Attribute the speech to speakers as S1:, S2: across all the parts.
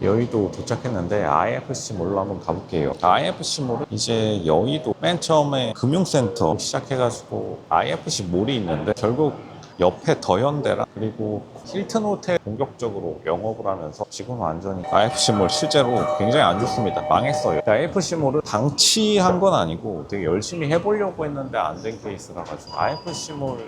S1: 여의도 도착했는데 IFC 몰로 한번 가볼게요. IFC 몰은 이제 여의도 맨 처음에 금융센터 시작해가지고 IFC 몰이 있는데 결국 옆에 더현대랑 그리고 힐튼 호텔 본격적으로 영업을 하면서 지금 완전히 IFC 몰 실제로 굉장히 안 좋습니다. 망했어요. IFC 몰은 방치한 건 아니고 되게 열심히 해보려고 했는데 안 된 케이스라 가지고 IFC 몰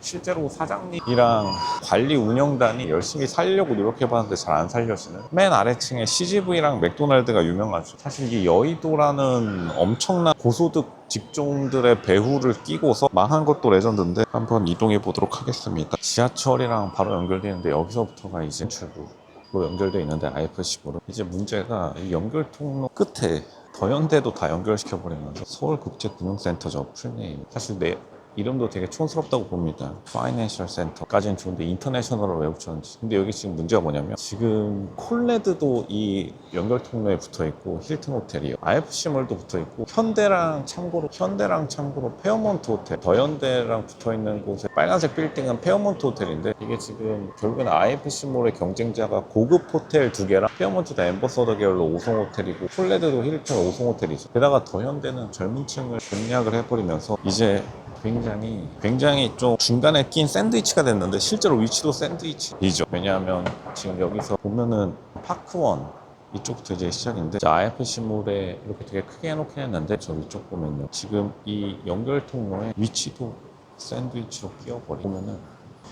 S1: 실제로 사장님이랑 관리 운영단이 열심히 살려고 노력해봤는데 잘 안 살려지는? 맨 아래층에 CGV랑 맥도날드가 유명하죠. 사실 이 여의도라는 엄청난 고소득 직종들의 배후를 끼고서 망한 것도 레전드인데 한번 이동해 보도록 하겠습니다. 지하철이랑 바로 연결되는데 여기서부터가 이제 출구로 연결돼 있는데 IFC부로. 이제 문제가 이 연결 통로 끝에 더현대도 다 연결시켜 버리면서 서울국제금융센터죠. 풀네임. 사실 내 이름도 되게 촌스럽다고 봅니다. 파이낸셜 센터까지는 좋은데 인터내셔널을 왜 붙였는지. 근데 여기 지금 문제가 뭐냐면 지금 콜레드도 이 연결 통로에 붙어 있고 힐튼 호텔이요. IFC몰도 붙어 있고 현대랑 참고로 현대랑 참고로 페어몬트 호텔, 더현대랑 붙어 있는 곳에 빨간색 빌딩은 페어몬트 호텔인데 이게 지금 결국에는 IFC몰의 경쟁자가 고급 호텔 두 개랑 페어몬트도 엠버서더 계열로 5성 호텔이고 콜레드도 힐튼 5성 호텔이죠. 게다가 더현대는 젊은 층을 공략을 해버리면서 이제 굉장히 굉장히 좀 중간에 낀 샌드위치가 됐는데 실제로 위치도 샌드위치이죠. 왜냐하면 지금 여기서 보면은 파크원 이쪽부터 이제 시작인데 IFC몰에 이렇게 되게 크게 해놓긴 했는데 저 위쪽 보면요. 지금 이 연결 통로에 위치도 샌드위치로 끼워버리고 보면은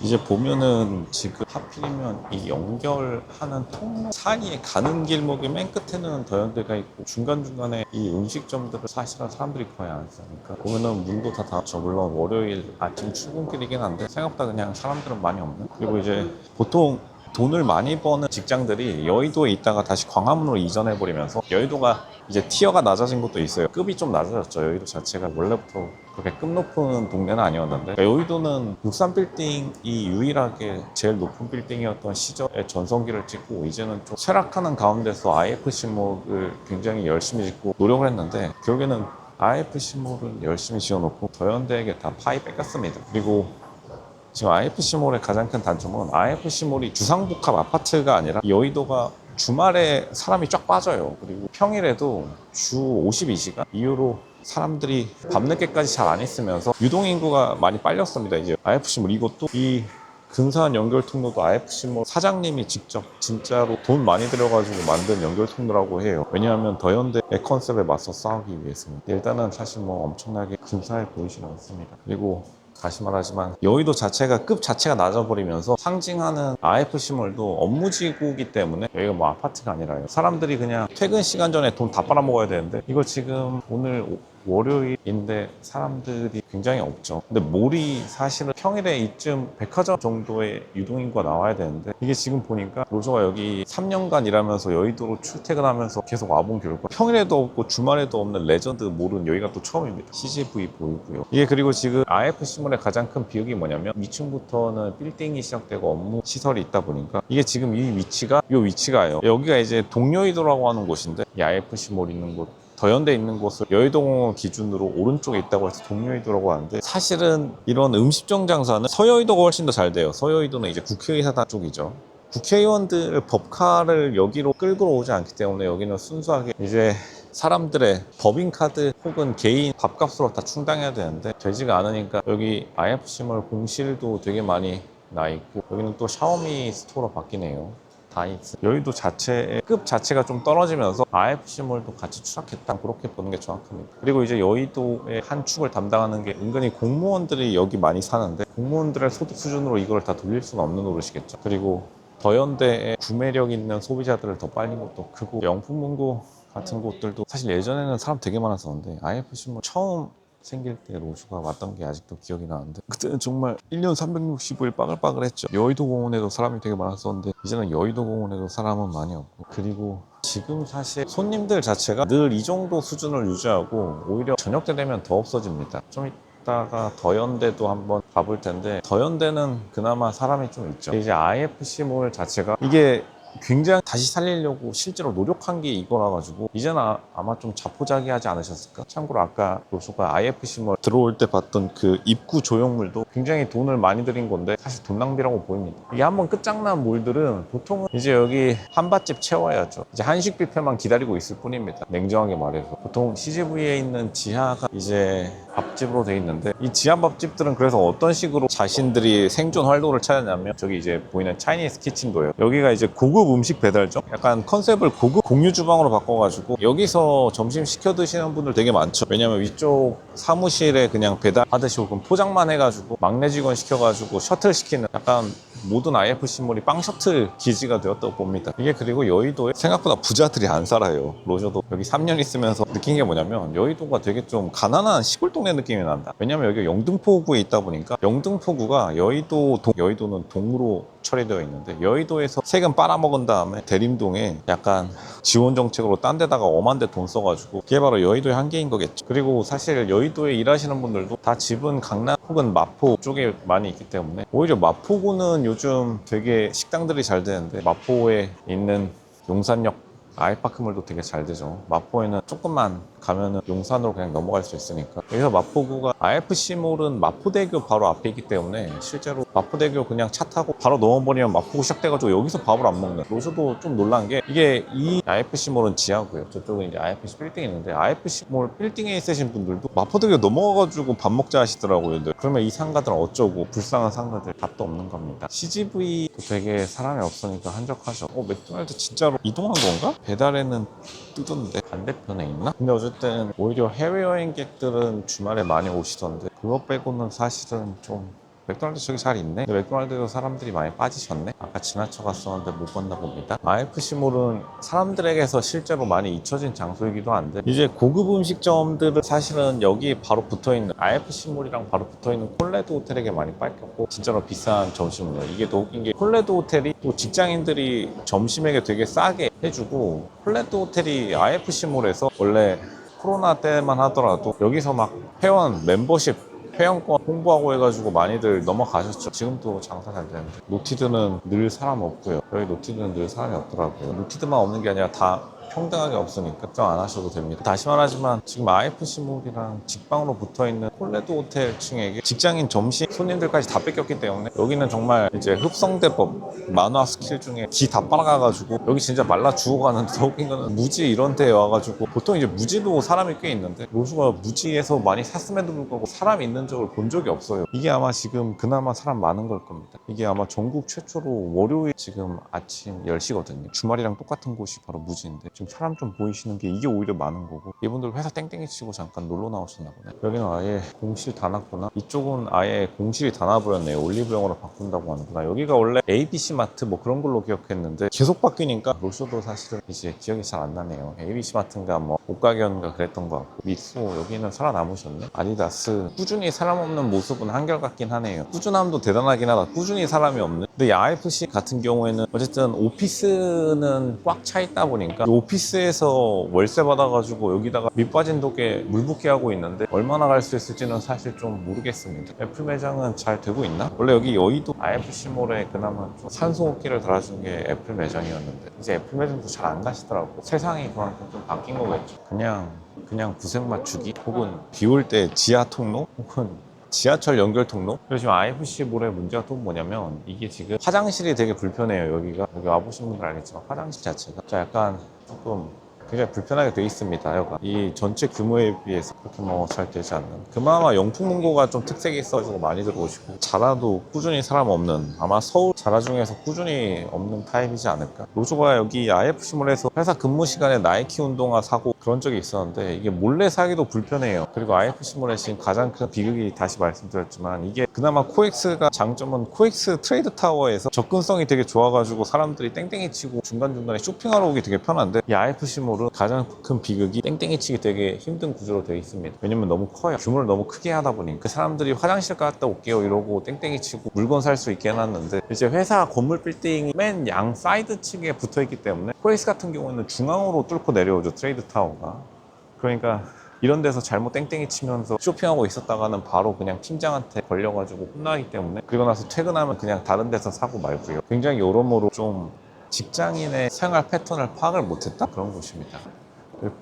S1: 이제 보면은 지금 하필이면 이 연결하는 통로 사이에 가는 길목의 맨 끝에는 더현대가 있고 중간중간에 이 음식점들을 사실은 사람들이 거의 안 쓰니까 보면은 문도 다 닫죠 물론 월요일 아침 출근길이긴 한데 생각보다 그냥 사람들은 많이 없는 그리고 이제 보통 돈을 많이 버는 직장들이 여의도에 있다가 다시 광화문으로 이전해 버리면서 여의도가 이제 티어가 낮아진 것도 있어요. 급이 좀 낮아졌죠. 여의도 자체가 원래부터 그렇게 급 높은 동네는 아니었는데 여의도는 63 빌딩이 유일하게 제일 높은 빌딩이었던 시절에 전성기를 찍고 이제는 좀 쇠락하는 가운데서 IFC몰을 굉장히 열심히 짓고 노력을 했는데 결국에는 IFC몰을 열심히 지어놓고 더현대에게 다 파이 뺏겼습니다. 그리고 지금 IFC몰의 가장 큰 단점은 IFC몰이 주상복합 아파트가 아니라 여의도가 주말에 사람이 쫙 빠져요. 그리고 평일에도 주 52시간 이후로 사람들이 밤늦게까지 잘 안 있으면서 유동인구가 많이 빨렸습니다. 이제 IFC몰 이것도 이 근사한 연결 통로도 IFC몰 사장님이 직접 진짜로 돈 많이 들여가지고 만든 연결 통로라고 해요. 왜냐하면 더현대의 컨셉에 맞서 싸우기 위해서는 일단은 사실 뭐 엄청나게 근사해 보이지는 않습니다. 그리고 다시 말하지만 여의도 자체가 급 자체가 낮아버리면서 상징하는 IFC몰도 업무지구기 때문에 여기가 뭐 아파트가 아니라요. 사람들이 그냥 퇴근 시간 전에 돈 다 빨아먹어야 되는데 이거 지금 오늘 오- 월요일인데 사람들이 굉장히 없죠. 근데 몰이 사실은 평일에 이쯤 백화점 정도의 유동인구가 나와야 되는데 이게 지금 보니까 로저가 여기 3년간 일하면서 여의도로 출퇴근하면서 계속 와본 결과 평일에도 없고 주말에도 없는 레전드 몰은 여기가 또 처음입니다. CGV 보이고요. 이게 그리고 지금 IFC몰의 가장 큰 비극이 뭐냐면 2층부터는 빌딩이 시작되고 업무 시설이 있다 보니까 이게 지금 이 위치가 이 위치가요. 여기가 이제 동여의도라고 하는 곳인데 이 IFC몰 있는 곳 더현대 있는 곳을 여의도공원 기준으로 오른쪽에 있다고 해서 동여의도라고 하는데 사실은 이런 음식점 장사는 서여의도가 훨씬 더 잘 돼요. 서여의도는 이제 국회의사당 쪽이죠. 국회의원들 법카를 여기로 끌고 오지 않기 때문에 여기는 순수하게 이제 사람들의 법인카드 혹은 개인 밥값으로 다 충당해야 되는데 되지가 않으니까 여기 IFC몰 공실도 되게 많이 나 있고 여기는 또 샤오미 스토어로 바뀌네요. 다이스 여의도 자체의 급 자체가 좀 떨어지면서 IFC몰도 같이 추락했다. 그렇게 보는 게 정확합니다. 그리고 이제 여의도의 한 축을 담당하는 게 은근히 공무원들이 여기 많이 사는데 공무원들의 소득 수준으로 이걸 다 돌릴 수는 없는 노릇이겠죠. 그리고 더현대의 구매력 있는 소비자들을 더 빨린 것도 크고 명품문고 같은 곳들도 사실 예전에는 사람 되게 많았었는데 IFC몰 처음 생길 때 로즈가 왔던 게 아직도 기억이 나는데 그때는 정말 1년 365일 빠글빠글했죠. 여의도 공원에도 사람이 되게 많았었는데 이제는 여의도 공원에도 사람은 많이 없고 그리고 지금 사실 손님들 자체가 늘 이 정도 수준을 유지하고 오히려 저녁 때 되면 더 없어집니다. 좀 이따가 더현대도 한번 가볼 텐데 더현대는 그나마 사람이 좀 있죠. 이제 IFC몰 자체가 이게 굉장히 다시 살리려고 실제로 노력한 게 이거라 가지고 이제는 아, 아마 좀 자포자기하지 않으셨을까? 참고로 아까 로소가 IFC몰 들어올 때 봤던 그 입구 조형물도 굉장히 돈을 많이 들인 건데 사실 돈 낭비라고 보입니다. 이게 한번 끝장난 몰들은 보통은 이제 여기 한밭집 채워야죠. 이제 한식 뷔페만 기다리고 있을 뿐입니다. 냉정하게 말해서 보통 CGV에 있는 지하가 이제 밥집으로 돼 있는데 이 지하 밥집들은 그래서 어떤 식으로 자신들이 생존 활동을 찾았냐면 저기 이제 보이는 차이니스 키친도예요. 여기가 이제 고급 음식 배달점. 약간 컨셉을 고급 공유 주방으로 바꿔가지고 여기서 점심 시켜 드시는 분들 되게 많죠. 왜냐면 위쪽 사무실에 그냥 배달하듯이 혹은 포장만 해가지고 막내 직원 시켜가지고 셔틀 시키는 약간 모든 IFC몰이 빵 셔틀 기지가 되었다고 봅니다. 이게 그리고 여의도에 생각보다 부자들이 안 살아요. 로저도 여기 3년 있으면서 느낀 게 뭐냐면 여의도가 되게 좀 가난한 시골 동네 느낌이 난다. 왜냐면 여기 영등포구에 있다 보니까 영등포구가 여의도 동, 여의도는 동으로 처리되어 있는데 여의도에서 세금 빨아먹은 다음에 대림동에 약간 지원 정책으로 딴 데다가 엄한 데 돈 써가지고 그게 바로 여의도의 한계인 거겠죠. 그리고 사실 여의도에 일하시는 분들도 다 집은 강남 혹은 마포 쪽에 많이 있기 때문에 오히려 마포구는 요즘 되게 식당들이 잘 되는데 마포에 있는 용산역 아이파크몰도 되게 잘 되죠. 마포에는 조금만 가면은 용산으로 그냥 넘어갈 수 있으니까. 여기서 마포구가 IFC몰은 마포대교 바로 앞에 있기 때문에 실제로 마포대교 그냥 차 타고 바로 넘어버리면 마포구 시작돼가지고 여기서 밥을 안 먹는. 로저도 좀 놀란 게 이게 이 IFC몰은 지하고요. 저쪽은 이제 IFC 빌딩이 있는데 IFC몰 빌딩에 있으신 분들도 마포대교 넘어가가지고 밥 먹자 하시더라고요. 늘. 그러면 이 상가들은 어쩌고 불쌍한 상가들 답도 없는 겁니다. CGV도 되게 사람이 없으니까 한적하죠. 어 맥도날드 진짜로 이동한 건가? 배달에는 뜨던데 반대편에 있나? 근데 어쨌든 오히려 해외여행객들은 주말에 많이 오시던데 그거 빼고는 사실은 좀 맥도날드 저기 잘 있네. 맥도날드도 사람들이 많이 빠지셨네. 아까 지나쳐 갔었는데 못 봤나 봅니다. IFC몰은 사람들에게서 실제로 많이 잊혀진 장소이기도 한데 이제 고급 음식점들은 사실은 여기 바로 붙어 있는 IFC몰이랑 바로 붙어 있는 콜레드 호텔에게 많이 뺏겼고 진짜로 비싼 점심이에요. 이게 더 웃긴 게 콜레드 호텔이 또 직장인들이 점심에게 되게 싸게 해주고 콜레드 호텔이 IFC몰에서 원래 코로나 때만 하더라도 여기서 막 회원 멤버십 회원권 홍보하고 해가지고 많이들 넘어가셨죠. 지금도 장사 잘 되는데. 노티드는 늘 사람 없고요. 여기 노티드는 늘 사람이 없더라고요. 노티드만 없는 게 아니라 다 평등하게 없으니까 걱정 안 하셔도 됩니다. 다시 말하지만 지금 IFC몰이랑 직방으로 붙어 있는 콜레드 호텔 층에게 직장인 점심 손님들까지 다 뺏겼기 때문에 여기는 정말 이제 흡성대법 만화 스킬 중에 기 다 빨아가가지고 여기 진짜 말라 죽어가는데 더 웃긴 거는 무지 이런 데 와가지고 보통 이제 무지도 사람이 꽤 있는데 로즈가 무지에서 많이 샀음에도 불구하고 사람이 있는 적을 본 적이 없어요. 이게 아마 지금 그나마 사람 많은 걸 겁니다. 이게 아마 전국 최초로 월요일 지금 아침 10시거든요. 주말이랑 똑같은 곳이 바로 무지인데 지금 사람 좀 보이시는 게 이게 오히려 많은 거고 이분들 회사 땡땡이 치고 잠깐 놀러 나오셨나 보네. 여기는 아예 공실 다 놨구나. 이쪽은 아예 공실이 다 놔버렸네요. 올리브영으로 바꾼다고 하는구나. 여기가 원래 ABC 마트 뭐 그런 걸로 기억했는데 계속 바뀌니까 로쇼도 사실은 이제 기억이 잘 안 나네요. ABC 마트인가 뭐 옷가게인가 그랬던 것 같고 미소 여기는 살아남으셨네. 아디다스 꾸준히 사람 없는 모습은 한결같긴 하네요. 꾸준함도 대단하긴 하다. 꾸준히 사람이 없는. 근데 이 IFC 같은 경우에는 어쨌든 오피스는 꽉 차 있다 보니까 이 오피스에서 월세 받아가지고 여기다가 밑 빠진 독에 물 붓게 하고 있는데 얼마나 갈 수 있을지는 사실 좀 모르겠습니다. 애플 매장은 잘 되고 있나? 원래 여기 여의도 IFC몰에 그나마 좀 산소호흡기를 달아준 게 애플 매장이었는데 이제 애플 매장도 잘 안 가시더라고. 세상이 그만큼 좀 바뀐 거겠죠. 그냥 그냥 구색 맞추기 혹은 비 올 때 지하 통로 혹은 지하철 연결 통로? 그리고 지금 IFC 몰의 문제가 또 뭐냐면 이게 지금 화장실이 되게 불편해요 여기가. 여기 와보신 분들 알겠지만 화장실 자체가. 자 약간 조금 굉장히 불편하게 돼 있습니다 여가. 이 전체 규모에 비해서 그렇게 뭐 잘 되지 않는. 그나마 영풍문고가 좀 특색이 있어가지고 많이 들어오시고. 자라도 꾸준히 사람 없는 아마 서울 자라 중에서 꾸준히 없는 타입이지 않을까? 로조가 여기 IFC몰에서 회사 근무 시간에 나이키 운동화 사고 그런 적이 있었는데 이게 몰래 사기도 불편해요. 그리고 IFC몰의 지금 가장 큰 비극이 다시 말씀드렸지만 이게 그나마 코엑스가 장점은 코엑스 트레이드 타워에서 접근성이 되게 좋아가지고 사람들이 땡땡이 치고 중간중간에 쇼핑하러 오기 되게 편한데 이 IFC몰은 가장 큰 비극이 땡땡이 치기 되게 힘든 구조로 되어 있습니다. 왜냐면 너무 커요. 규모를 너무 크게 하다 보니까 그 사람들이 화장실 갔다 올게요 이러고 땡땡이 치고 물건 살 수 있게 해놨는데 이제 회사 건물 빌딩이 맨 양 사이드 층에 붙어 있기 때문에 코엑스 같은 경우에는 중앙으로 뚫고 내려오죠 트레이드 타워 가 그러니까 이런 데서 잘못 땡땡이 치면서 쇼핑하고 있었다가는 바로 그냥 팀장한테 걸려가지고 혼나기 때문에 그리고 나서 퇴근하면 그냥 다른 데서 사고 말고요. 굉장히 여러모로 좀 직장인의 생활 패턴을 파악을 못했다? 그런 곳입니다.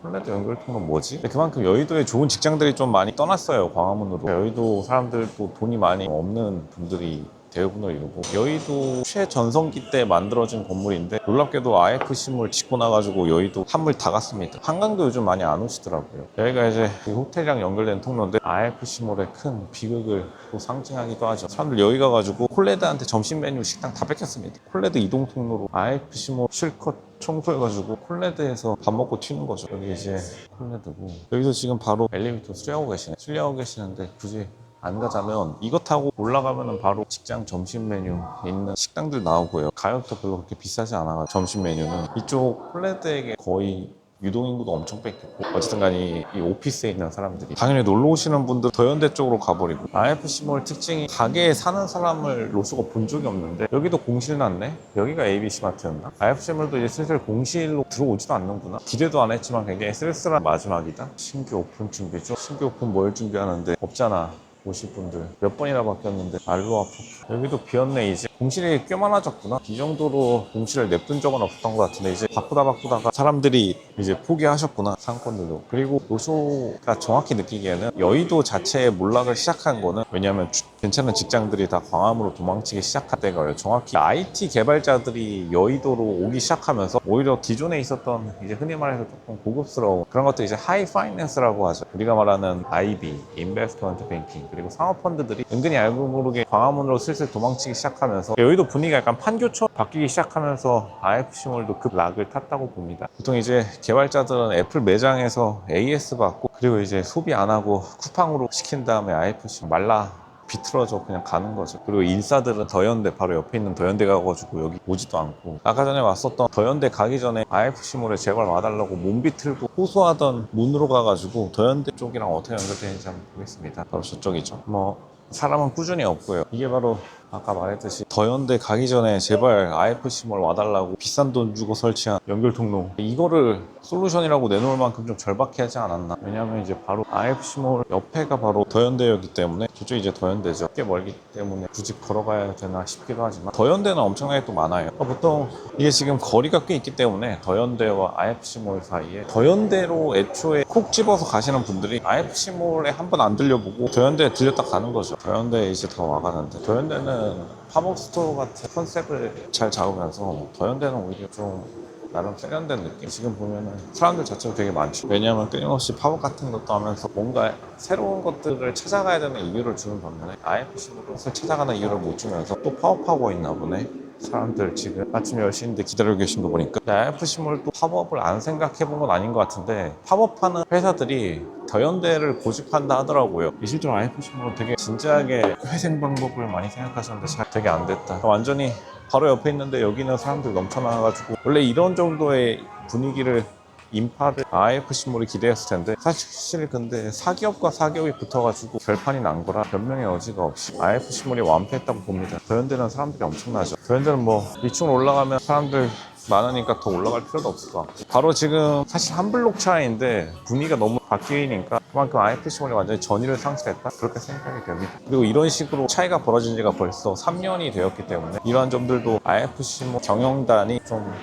S1: 폴레드 연결통로는 뭐지? 그만큼 여의도에 좋은 직장들이 좀 많이 떠났어요 광화문으로 여의도 사람들도 돈이 많이 없는 분들이 대부분을 이루고 여의도 최전성기 때 만들어진 건물인데 놀랍게도 IFC몰 짓고 나가지고 여의도 한물 다 갔습니다. 한강도 요즘 많이 안 오시더라고요. 여기가 이제 이 호텔이랑 연결된 통로인데 IFC몰의 큰 비극을 또 상징하기도 하죠. 사람들 여기 가가지고 콜레드한테 점심 메뉴 식당 다 뺏겼습니다. 콜레드 이동 통로로 IFC몰 실컷 청소해가지고 콜레드에서 밥 먹고 튀는 거죠. 여기 이제 콜레드고 여기서 지금 바로 엘리베이터 수리하고 계시네. 수리하고 계시는데 굳이 안 가자면 이거 타고 올라가면은 바로 직장 점심 메뉴 있는 식당들 나오고요. 가격도 별로 그렇게 비싸지 않아가 점심 메뉴는. 이쪽 콜레드에게 거의 유동인구도 엄청 뺏겼고. 어쨌든 간에 이 오피스에 있는 사람들이. 당연히 놀러 오시는 분들 더현대 쪽으로 가버리고. IFC몰 특징이 가게에 사는 사람을 로스가 본 적이 없는데 여기도 공실 났네? 여기가 ABC마트였나? IFC몰도 이제 슬슬 공실로 들어오지도 않는구나. 기대도 안 했지만 굉장히 쓸쓸한 마지막이다. 신규 오픈 준비죠? 신규 오픈 뭘 준비하는데 없잖아 오실 분들 몇 번이나 바뀌었는데 알로 아프 여기도 비었네 이제. 공실이 꽤 많아졌구나. 이 정도로 공실을 냅둔 적은 없었던 것 같은데 이제 바꾸다 바꾸다가 사람들이 이제 포기하셨구나 상권들도. 그리고 노쇼가 정확히 느끼기에는 여의도 자체에 몰락을 시작한 거는 왜냐하면 주- 괜찮은 직장들이 다 광화문으로 도망치기 시작할 때가요. 정확히 IT 개발자들이 여의도로 오기 시작하면서 오히려 기존에 있었던 이제 흔히 말해서 조금 고급스러운 그런 것들 이제 하이 파이낸스라고 하죠. 우리가 말하는 IB, 인베스트먼트 뱅킹 그리고 사모펀드들이 은근히 알고 모르게 광화문으로 슬슬 도망치기 시작하면서 여의도 분위기가 약간 판교처럼 바뀌기 시작하면서 IFC몰도 급 락을 탔다고 봅니다. 보통 이제 개발자들은 애플 매장에서 AS 받고 그리고 이제 소비 안 하고 쿠팡으로 시킨 다음에 IFC 말라 비틀어져 그냥 가는 거죠. 그리고 인싸들은 더현대 바로 옆에 있는 더현대 가가지고 여기 오지도 않고 아까 전에 왔었던 더현대 가기 전에 IFC몰에 제발 와달라고 몸 비틀고 호소하던 문으로 가가지고 더현대 쪽이랑 어떻게 연결되는지 한번 보겠습니다. 바로 저쪽이죠. 뭐 사람은 꾸준히 없고요. 이게 바로 아까 말했듯이 더현대 가기 전에 제발 IFC몰 와달라고 비싼 돈 주고 설치한 연결 통로. 이거를 솔루션이라고 내놓을 만큼 좀 절박해 하지 않았나? 왜냐면 이제 바로 IFC몰 옆에가 바로 더현대였기 때문에 저쪽이 이제 더현대죠. 꽤 멀기 때문에 굳이 걸어가야 되나 싶기도 하지만 더현대는 엄청나게 또 많아요. 그러니까 보통 이게 지금 거리가 꽤 있기 때문에 더현대와 IFC몰 사이에 더현대로 애초에 콕 집어서 가시는 분들이 IFC몰에 한 번 안 들려보고 더현대에 들렸다 가는 거죠. 더현대에 이제 다 와가는데 더현대는 팝업 스토어 같은 컨셉을 잘 잡으면서 더현대는 오히려 좀 나름 세련된 느낌. 지금 보면은 사람들 자체가 되게 많죠. 왜냐하면 끊임없이 팝업 같은 것도 하면서 뭔가 새로운 것들을 찾아가야 되는 이유를 주는 반면에 IFC로 찾아가는 이유를 못 주면서 또 팝업하고 있나 보네. 사람들 지금 아침 10시인데 기다리고 계신 거 보니까. IFC몰도 팝업을 안 생각해 본 건 아닌 것 같은데 팝업하는 회사들이 더현대를 고집한다 하더라고요. 이 실제로 IFC몰은 되게 진지하게 회생 방법을 많이 생각하셨는데 잘 되게 안 됐다. 완전히 바로 옆에 있는데 여기는 사람들 넘쳐나가지고 원래 이런 정도의 분위기를 인파를 IFC몰이 기대했을 텐데 사실 근데 사기업과 사기업이 붙어가지고 결판이 난 거라 변명의 여지가 없이 IFC몰이 완패했다고 봅니다. 더현대는 사람들이 엄청나죠. 더현대는 뭐 2층 올라가면 사람들 많으니까 더 올라갈 필요도 없을 것 같고. 바로 지금 사실 한 블록 차이인데 분위기가 너무 바뀌니까 그만큼 IFC몰이 완전히 전의를 상실했다? 그렇게 생각이 됩니다. 그리고 이런 식으로 차이가 벌어진 지가 벌써 3년이 되었기 때문에 이러한 점들도 IFC몰 경영단이 좀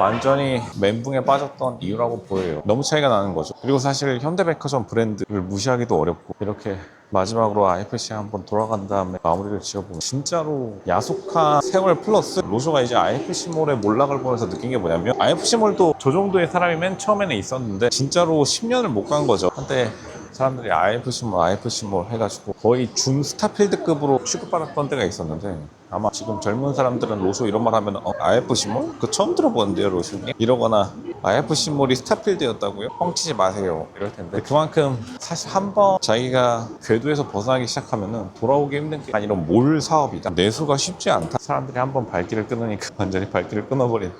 S1: 완전히 멘붕에 빠졌던 이유라고 보여요. 너무 차이가 나는 거죠. 그리고 사실 현대백화점 브랜드를 무시하기도 어렵고 이렇게 마지막으로 IFC 한번 돌아간 다음에 마무리를 지어보면 진짜로 야속한 세월 플러스 로쇼가 이제 IFC몰의 몰락을 보면서 느낀 게 뭐냐면 IFC몰도 저 정도의 사람이 맨 처음에는 있었는데 진짜로 10년을 못 간 거죠. 한때 사람들이 IFC몰, IFC몰 해가지고 거의 준 스타필드급으로 취급받았던 때가 있었는데 아마 지금 젊은 사람들은 로쇼 이런 말 하면 어, IFC몰? 그 처음 들어보는데요 로쇼님? 이러거나 IFC몰이 스타필드였다고요? 뻥치지 마세요 이럴 텐데 그만큼 사실 한 번 자기가 궤도에서 벗어나기 시작하면은 돌아오기 힘든 게 아니라 몰 사업이다 내수가 쉽지 않다 사람들이 한 번 발길을 끊으니까 완전히 발길을 끊어버린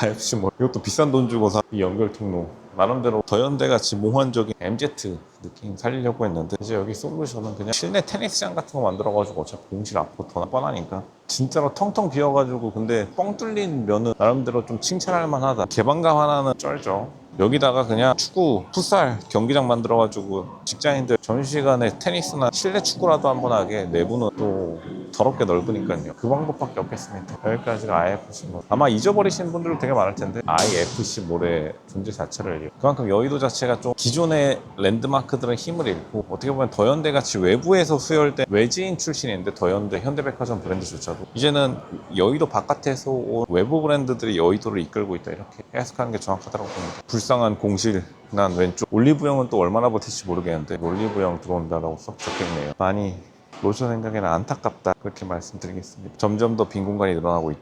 S1: IFC몰 이것도 비싼 돈 주고 산 이 연결 통로 나름대로 더현대같이 몽환적인 MZ 느낌 살리려고 했는데 이제 여기 솔루션은 그냥 실내 테니스장 같은 거 만들어가지고 어차피 공실 앞으로 더 뻔하니까. 진짜로 텅텅 비어가지고 근데 뻥 뚫린 면은 나름대로 좀 칭찬할 만하다. 개방감 하나는 쩔죠. 여기다가 그냥 축구, 풋살 경기장 만들어가지고 직장인들 점심시간에 테니스나 실내 축구라도 한번 하게 내부는 또 더럽게 넓으니까요. 그 방법밖에 없겠습니다. 여기까지가 IFC 몰. 아마 잊어버리시는 분들도 되게 많을 텐데 IFC 몰의 존재 자체를 그만큼 여의도 자체가 좀 기존의 랜드마크들은 힘을 잃고 어떻게 보면 더현대 같이 외부에서 수혈된 외지인 출신인데 더현대, 현대백화점 브랜드조차도 이제는 여의도 바깥에서 온 외부 브랜드들이 여의도를 이끌고 있다 이렇게 해석하는 게 정확하다고 봅니다. 불쌍한 공실 난 왼쪽 올리브영은 또 얼마나 버틸지 모르겠는데 올리브영 들어온다라고 썩 적혀있네요. 많이 노조 생각에는 안타깝다 그렇게 말씀드리겠습니다. 점점 더 빈 공간이 늘어나고 있다.